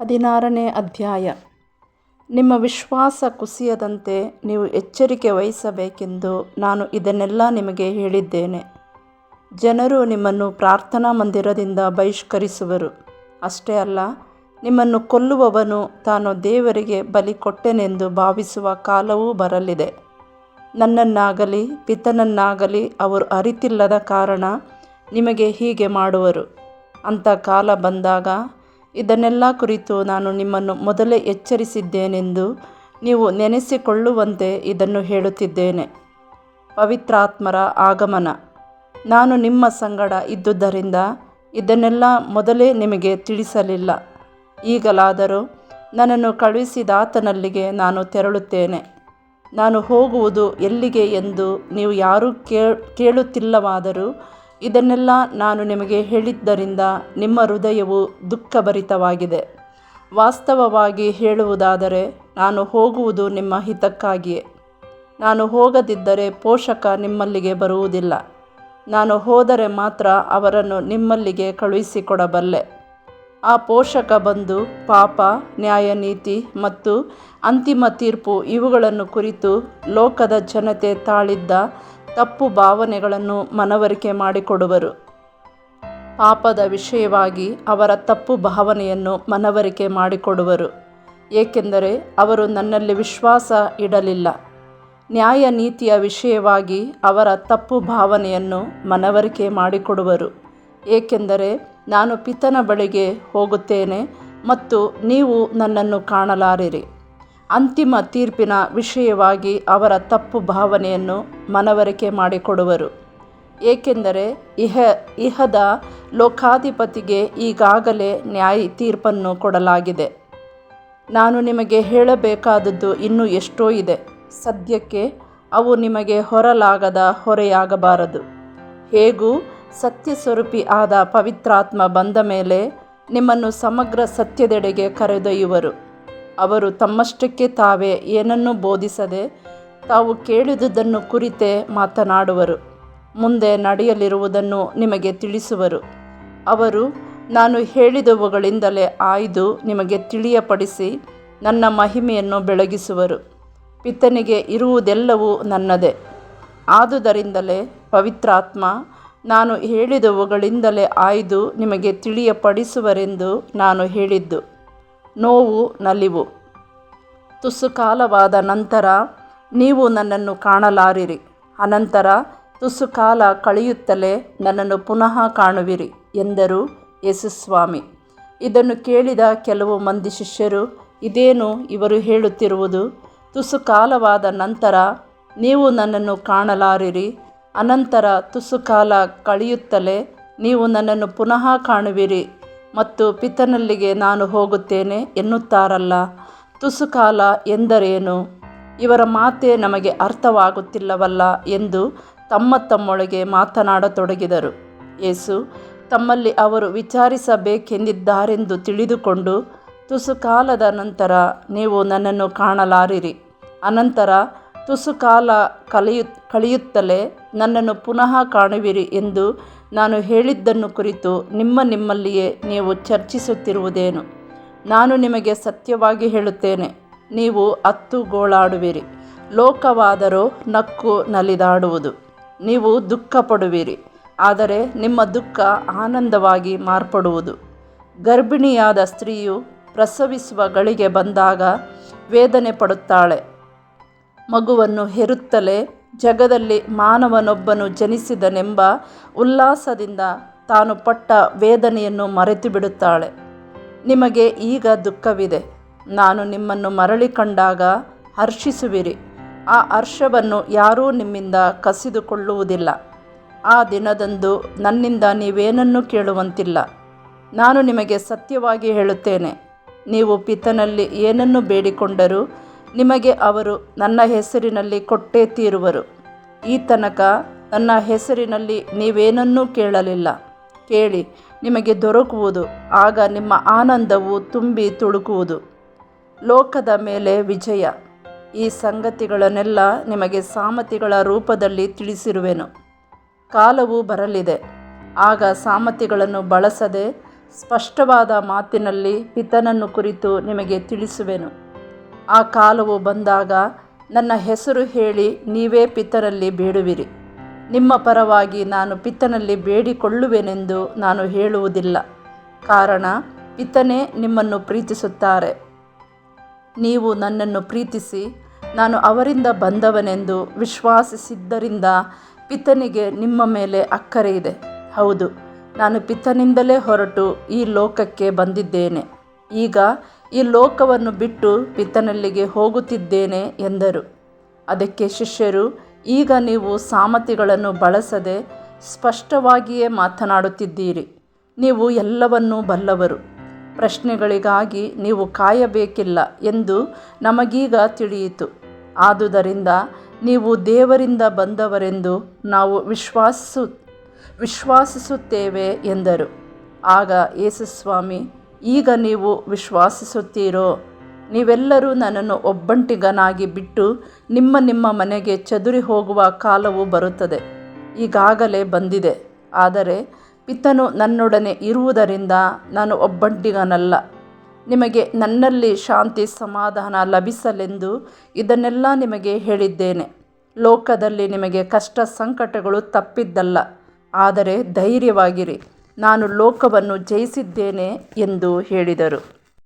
ಹದಿನಾರನೇ ಅಧ್ಯಾಯ. ನಿಮ್ಮ ವಿಶ್ವಾಸ ಕುಸಿಯದಂತೆ ನೀವು ಎಚ್ಚರಿಕೆ ವಹಿಸಬೇಕೆಂದು ನಾನು ಇದನ್ನೆಲ್ಲ ನಿಮಗೆ ಹೇಳಿದ್ದೇನೆ. ಜನರು ನಿಮ್ಮನ್ನು ಪ್ರಾರ್ಥನಾ ಮಂದಿರದಿಂದ ಬಹಿಷ್ಕರಿಸುವರು. ಅಷ್ಟೇ ಅಲ್ಲ, ನಿಮ್ಮನ್ನು ಕೊಲ್ಲುವವನು ತಾನು ದೇವರಿಗೆ ಬಲಿ ಕೊಟ್ಟೆನೆಂದು ಭಾವಿಸುವ ಕಾಲವೂ ಬರಲಿದೆ. ನನ್ನನ್ನಾಗಲಿ ಪಿತನನ್ನಾಗಲಿ ಅವರು ಅರಿತಿಲ್ಲದ ಕಾರಣ ನಿಮಗೆ ಹೀಗೆ ಮಾಡುವರು. ಅಂಥ ಕಾಲ ಬಂದಾಗ ಇದನ್ನೆಲ್ಲ ಕುರಿತು ನಾನು ನಿಮ್ಮನ್ನು ಮೊದಲೇ ಎಚ್ಚರಿಸಿದ್ದೇನೆಂದು ನೀವು ನೆನೆಸಿಕೊಳ್ಳುವಂತೆ ಇದನ್ನು ಹೇಳುತ್ತಿದ್ದೇನೆ. ಪವಿತ್ರಾತ್ಮರ ಆಗಮನ. ನಾನು ನಿಮ್ಮ ಸಂಗಡ ಇದ್ದುದರಿಂದ ಇದನ್ನೆಲ್ಲ ಮೊದಲೇ ನಿಮಗೆ ತಿಳಿಸಲಿಲ್ಲ. ಈಗಲಾದರೂ ನನ್ನನ್ನು ಕಳುಹಿಸಿದಾತನಲ್ಲಿಗೆ ನಾನು ತೆರಳುತ್ತೇನೆ. ನಾನು ಹೋಗುವುದು ಎಲ್ಲಿಗೆ ಎಂದು ನೀವು ಯಾರೂ ಕೇಳುತ್ತಿಲ್ಲವಾದರೂ ಇದನ್ನೆಲ್ಲ ನಾನು ನಿಮಗೆ ಹೇಳಿದ್ದರಿಂದ ನಿಮ್ಮ ಹೃದಯವು ದುಃಖಭರಿತವಾಗಿದೆ. ವಾಸ್ತವವಾಗಿ ಹೇಳುವುದಾದರೆ, ನಾನು ಹೋಗುವುದು ನಿಮ್ಮ ಹಿತಕ್ಕಾಗಿಯೇ. ನಾನು ಹೋಗದಿದ್ದರೆ ಪೋಷಕ ನಿಮ್ಮಲ್ಲಿಗೆ ಬರುವುದಿಲ್ಲ. ನಾನು ಹೋದರೆ ಮಾತ್ರ ಅವರನ್ನು ನಿಮ್ಮಲ್ಲಿಗೆ ಕಳುಹಿಸಿಕೊಡಬಲ್ಲೆ. ಆ ಪೋಷಕ ಬಂದು ಪಾಪ, ನ್ಯಾಯನೀತಿ ಮತ್ತು ಅಂತಿಮ ತೀರ್ಪು ಇವುಗಳನ್ನು ಕುರಿತು ಲೋಕದ ಜನತೆ ತಾಳಿದ್ದ ತಪ್ಪು ಭಾವನೆಗಳನ್ನು ಮನವರಿಕೆ ಮಾಡಿಕೊಡುವರು. ಪಾಪದ ವಿಷಯವಾಗಿ ಅವರ ತಪ್ಪು ಭಾವನೆಯನ್ನು ಮನವರಿಕೆ ಮಾಡಿಕೊಡುವರು. ಏಕೆಂದರೆ ಅವರು ನನ್ನಲ್ಲಿ ವಿಶ್ವಾಸ ಇಡಲಿಲ್ಲ. ನ್ಯಾಯ ನೀತಿಯ ವಿಷಯವಾಗಿ ಅವರ ತಪ್ಪು ಭಾವನೆಯನ್ನು ಮನವರಿಕೆ ಮಾಡಿಕೊಡುವರು. ಏಕೆಂದರೆ ನಾನು ಪಿತನ ಬಳಿಗೆ ಹೋಗುತ್ತೇನೆ ಮತ್ತು ನೀವು ನನ್ನನ್ನು ಕಾಣಲಾರಿರಿ. ಅಂತಿಮ ತೀರ್ಪಿನ ವಿಷಯವಾಗಿ ಅವರ ತಪ್ಪು ಭಾವನೆಯನ್ನು ಮನವರಿಕೆ ಮಾಡಿಕೊಡುವರು. ಏಕೆಂದರೆ ಇಹ, ಇಹದ ಲೋಕಾಧಿಪತಿಗೆ ಈಗಾಗಲೇ ನ್ಯಾಯ ತೀರ್ಪನ್ನು ಕೊಡಲಾಗಿದೆ. ನಾನು ನಿಮಗೆ ಹೇಳಬೇಕಾದದ್ದು ಇನ್ನೂ ಎಷ್ಟೋ ಇದೆ. ಸದ್ಯಕ್ಕೆ ಅವು ನಿಮಗೆ ಹೊರಲಾಗದ ಹೊರೆಯಾಗಬಾರದು. ಹೇಗೂ ಸತ್ಯಸ್ವರೂಪಿ ಆದ ಪವಿತ್ರಾತ್ಮ ಬಂದ ಮೇಲೆ ನಿಮ್ಮನ್ನು ಸಮಗ್ರ ಸತ್ಯದೆಡೆಗೆ ಕರೆದೊಯ್ಯುವರು. ಅವರು ತಮ್ಮಷ್ಟಕ್ಕೆ ತಾವೇ ಏನನ್ನೂ ಬೋಧಿಸದೆ ತಾವು ಕೇಳಿದುದನ್ನು ಕುರಿತೇ ಮಾತನಾಡುವರು. ಮುಂದೆ ನಡೆಯಲಿರುವುದನ್ನು ನಿಮಗೆ ತಿಳಿಸುವರು. ಅವರು, ನಾನು ಹೇಳಿದವುಗಳಿಂದಲೇ ಆಯ್ದು ನಿಮಗೆ ತಿಳಿಯಪಡಿಸಿ ನನ್ನ ಮಹಿಮೆಯನ್ನು ಬೆಳಗಿಸುವರು. ಪಿತನಿಗೆ ಇರುವುದೆಲ್ಲವೂ ನನ್ನದೇ. ಆದುದರಿಂದಲೇ ಪವಿತ್ರಾತ್ಮ, ನಾನು ಹೇಳಿದವುಗಳಿಂದಲೇ ಆಯ್ದು ನಿಮಗೆ ತಿಳಿಯಪಡಿಸುವರೆಂದು ನಾನು ಹೇಳಿದ್ದು. ನೋವು ನಲಿವು. ತುಸು ಕಾಲವಾದ ನಂತರ ನೀವು ನನ್ನನ್ನು ಕಾಣಲಾರಿರಿ. ಅನಂತರ ತುಸು ಕಾಲ ಕಳೆಯುತ್ತಲೇ ನನ್ನನ್ನು ಪುನಃ ಕಾಣುವಿರಿ ಎಂದರು ಯೇಸುಸ್ವಾಮಿ. ಇದನ್ನು ಕೇಳಿದ ಕೆಲವು ಮಂದಿ ಶಿಷ್ಯರು, ಇದೇನು ಇವರು ಹೇಳುತ್ತಿರುವುದು? ತುಸು ಕಾಲವಾದ ನಂತರ ನೀವು ನನ್ನನ್ನು ಕಾಣಲಾರಿರಿ. ಅನಂತರ ತುಸು ಕಾಲ ಕಳೆಯುತ್ತಲೇ ನೀವು ನನ್ನನ್ನು ಪುನಃ ಕಾಣುವಿರಿ ಮತ್ತು ಪಿತನಲ್ಲಿಗೆ ನಾನು ಹೋಗುತ್ತೇನೆ ಎನ್ನುತ್ತಾರಲ್ಲ. ತುಸು ಕಾಲ ಎಂದರೇನು? ಇವರ ಮಾತೇ ನಮಗೆ ಅರ್ಥವಾಗುತ್ತಿಲ್ಲವಲ್ಲ ಎಂದು ತಮ್ಮ ತಮ್ಮೊಳಗೆ ಮಾತನಾಡತೊಡಗಿದರು. ಯೇಸು, ತಮ್ಮಲ್ಲಿ ಅವರು ವಿಚಾರಿಸಬೇಕೆಂದಿದ್ದಾರೆಂದು ತಿಳಿದುಕೊಂಡು ತುಸು ಕಾಲದ ನಂತರ ನೀವು ನನ್ನನ್ನು ಕಾಣಲಾರಿರಿ. ಅನಂತರ ತುಸು ಕಾಲ ಕಲಿಯು, ಕಳೆಯುತ್ತಲೇ ನನ್ನನ್ನು ಪುನಃ ಕಾಣುವಿರಿ ಎಂದು ನಾನು ಹೇಳಿದ್ದನ್ನು ಕುರಿತು ನಿಮ್ಮ ನಿಮ್ಮಲ್ಲಿಯೇ ನೀವು ಚರ್ಚಿಸುತ್ತಿರುವುದೇನು? ನಾನು ನಿಮಗೆ ಸತ್ಯವಾಗಿ ಹೇಳುತ್ತೇನೆ, ನೀವು ಅತ್ತು ಗೋಳಾಡುವಿರಿ ಲೋಕವಾದರೂ ನಕ್ಕು ನಲಿದಾಡುವುದು. ನೀವು ದುಃಖಪಡುವಿರಿ, ಆದರೆ ನಿಮ್ಮ ದುಃಖ ಆನಂದವಾಗಿ ಮಾರ್ಪಡುವುದು. ಗರ್ಭಿಣಿಯಾದ ಸ್ತ್ರೀಯು ಪ್ರಸವಿಸುವ ಗಳಿಗೆ ಬಂದಾಗ ವೇದನೆ ಪಡುತ್ತಾಳೆ. ಮಗುವನ್ನು ಹೆರುತ್ತಲೇ ಜಗದಲ್ಲಿ ಮಾನವನೊಬ್ಬನು ಜನಿಸಿದನೆಂಬ ಉಲ್ಲಾಸದಿಂದ ತಾನು ಪಟ್ಟ ವೇದನೆಯನ್ನು ಮರೆತು ಬಿಡುತ್ತಾಳೆ ನಿಮಗೆ ಈಗ ದುಃಖವಿದೆ. ನಾನು ನಿಮ್ಮನ್ನು ಮರಳಿ ಕಂಡಾಗ ಹರ್ಷಿಸುವಿರಿ. ಆ ಹರ್ಷವನ್ನು ಯಾರೂ ನಿಮ್ಮಿಂದ ಕಸಿದುಕೊಳ್ಳುವುದಿಲ್ಲ. ಆ ದಿನದಂದು ನನ್ನಿಂದ ನೀವೇನನ್ನೂ ಕೇಳುವಂತಿಲ್ಲ. ನಾನು ನಿಮಗೆ ಸತ್ಯವಾಗಿ ಹೇಳುತ್ತೇನೆ. ನೀವು ಪಿತನಲ್ಲಿ ಏನನ್ನು ಬೇಡಿಕೊಂಡರೂ? ನಿಮಗೆ ಅವರು ನನ್ನ ಹೆಸರಿನಲ್ಲಿ ಕೊಟ್ಟೇ ತೀರುವರು. ಈ ತನಕ ನನ್ನ ಹೆಸರಿನಲ್ಲಿ ನೀವೇನನ್ನೂ ಕೇಳಲಿಲ್ಲ. ಕೇಳಿ ನಿಮಗೆ ದೊರಕುವುದು, ಆಗ ನಿಮ್ಮ ಆನಂದವು ತುಂಬಿ ತುಳುಕುವುದು. ಲೋಕದ ಮೇಲೆ ವಿಜಯ. ಈ ಸಂಗತಿಗಳನ್ನೆಲ್ಲ ನಿಮಗೆ ಸಾಮತಿಗಳ ರೂಪದಲ್ಲಿ ತಿಳಿಸಿರುವೆನು. ಕಾಲವು ಬರಲಿದೆ. ಆಗ ಸಾಮತಿಗಳನ್ನು ಬಳಸದೆ ಸ್ಪಷ್ಟವಾದ ಮಾತಿನಲ್ಲಿ ಪಿತನನ್ನು ಕುರಿತು ನಿಮಗೆ ತಿಳಿಸುವೆನು. ಆ ಕಾಲವು ಬಂದಾಗ ನನ್ನ ಹೆಸರು ಹೇಳಿ ನೀವೇ ಪಿತ್ತನಲ್ಲಿ ಬೇಡುವಿರಿ. ನಿಮ್ಮ ಪರವಾಗಿ ನಾನು ಪಿತ್ತನಲ್ಲಿ ಬೇಡಿಕೊಳ್ಳುವೆನೆಂದು ನಾನು ಹೇಳುವುದಿಲ್ಲ. ಕಾರಣ ಪಿತ್ತನೇ ನಿಮ್ಮನ್ನು ಪ್ರೀತಿಸುತ್ತಾರೆ. ನೀವು ನನ್ನನ್ನು ಪ್ರೀತಿಸಿ, ನಾನು ಅವರಿಂದ ಬಂದವನೆಂದು ವಿಶ್ವಾಸಿಸಿದ್ದರಿಂದ ಪಿತನಿಗೆ ನಿಮ್ಮ ಮೇಲೆ ಅಕ್ಕರೆ ಇದೆ. ಹೌದು, ನಾನು ಪಿತನಿಂದಲೇ ಹೊರಟು ಈ ಲೋಕಕ್ಕೆ ಬಂದಿದ್ದೇನೆ. ಈಗ ಈ ಲೋಕವನ್ನು ಬಿಟ್ಟು ಪಿತನಲ್ಲಿಗೆ ಹೋಗುತ್ತಿದ್ದೇನೆ ಎಂದರು. ಅದಕ್ಕೆ ಶಿಷ್ಯರು, ಈಗ ನೀವು ಸಾಮತಿಗಳನ್ನು ಬಳಸದೆ ಸ್ಪಷ್ಟವಾಗಿಯೇ ಮಾತನಾಡುತ್ತಿದ್ದೀರಿ. ನೀವು ಎಲ್ಲವನ್ನೂ ಬಲ್ಲವರು. ಪ್ರಶ್ನೆಗಳಿಗಾಗಿ ನೀವು ಕಾಯಬೇಕಿಲ್ಲ ಎಂದು ನಮಗೀಗ ತಿಳಿಯಿತು. ಆದುದರಿಂದ ನೀವು ದೇವರಿಂದ ಬಂದವರೆಂದು ನಾವು ವಿಶ್ವಾಸ, ವಿಶ್ವಾಸಿಸುತ್ತೇವೆ ಎಂದರು. ಆಗ ಯೇಸುಸ್ವಾಮಿ ಈಗ ನೀವು ವಿಶ್ವಾಸಿಸುತ್ತೀರೋ? ನೀವೆಲ್ಲರೂ ನನ್ನನ್ನು ಒಬ್ಬಂಟಿಗನಾಗಿ ಬಿಟ್ಟು ನಿಮ್ಮ ನಿಮ್ಮ ಮನೆಗೆ ಚದುರಿ ಹೋಗುವ ಕಾಲವು ಬರುತ್ತದೆ. ಈಗಾಗಲೇ ಬಂದಿದೆ. ಆದರೆ ಪಿತನು ನನ್ನೊಡನೆ ಇರುವುದರಿಂದ ನಾನು ಒಬ್ಬಂಟಿಗನಲ್ಲ. ನಿಮಗೆ ನನ್ನಲ್ಲಿ ಶಾಂತಿ ಸಮಾಧಾನ ಲಭಿಸಲೆಂದು ಇದನ್ನೆಲ್ಲ ನಿಮಗೆ ಹೇಳಿದ್ದೇನೆ. ಲೋಕದಲ್ಲಿ ನಿಮಗೆ ಕಷ್ಟ ಸಂಕಟಗಳು ತಪ್ಪಿದ್ದಲ್ಲ. ಆದರೆ ಧೈರ್ಯವಾಗಿರಿ. ನಾನು ಲೋಕವನ್ನು ಜಯಿಸಿದ್ದೇನೆ ಎಂದು ಹೇಳಿದರು.